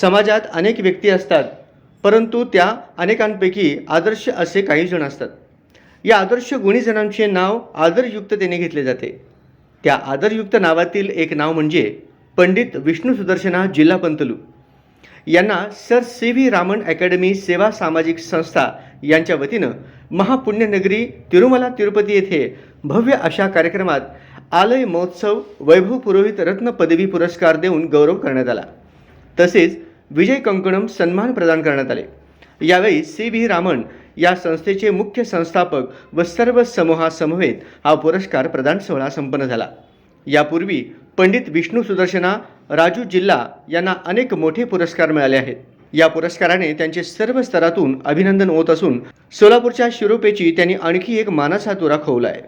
समाजात अनेक व्यक्ती असतात परंतु त्या अनेकांपैकी आदर्श असे काही जण असतात. या आदर्श गुणीजणांचे नाव आदरयुक्ततेने घेतले जाते. त्या आदरयुक्त नावातील एक नाव म्हणजे पंडित विष्णू सुदर्शना जिल्हा पंतलू. यांना sir C V Raman academy सेवा सामाजिक संस्था यांच्या वतीनं महापुण्यनगरी तिरुमला तिरुपती येथे भव्य अशा कार्यक्रमात आलय महोत्सव वैभव पुरोहित रत्न पदवी पुरस्कार देऊन गौरव करण्यात आला. तसेच विजय कंकणम सन्मान प्रदान करण्यात आले. यावेळी सी व्ही रामन या संस्थेचे मुख्य संस्थापक व सर्व समूहासमवेत हा पुरस्कार प्रदान सोहळा संपन्न झाला. यापूर्वी पंडित विष्णू सुदर्शना राजू जिल्हा यांना अनेक मोठे पुरस्कार मिळाले आहेत. या पुरस्काराने त्यांचे सर्व स्तरातून अभिनंदन होत असून सोलापूरच्या शिरोपेची त्यांनी आणखी एक मानाचा तुरा खवला आहे